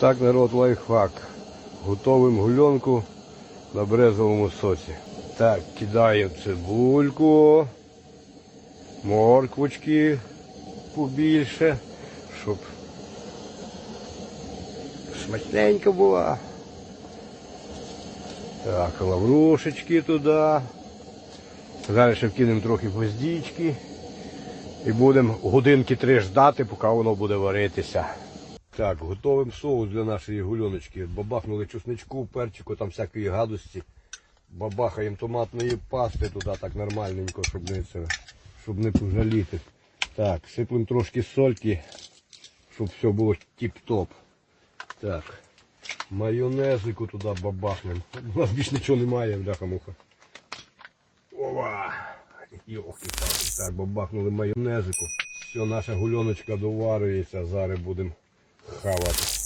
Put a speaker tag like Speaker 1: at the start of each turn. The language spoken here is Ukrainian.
Speaker 1: Так, народ, лайфхак. Готовим гульонку на брезовому соці. Так, кидаємо цибульку, морквочки побільше, щоб смачненько була. Так, лаврушечки туди. Зараз ще вкинемо трохи гвоздички. І будемо годинки три ждати, поки воно буде варитися. Так, готовим соус для нашої гульоночки. Бабахнули чесничку, перчику, там всякої гадості. Бабахаємо томатної пасти туди так нормальненько, щоб не це, щоб не пожаліти. Так, сиплемо трошки сольки, щоб все було тіп-топ. Так, майонезику туди бабахнемо. У нас більше нічого немає, бляха-муха. Ова! Йохи Так, бабахнули майонезику. Все, наша гульоночка доварюється, зараз будемо хавати.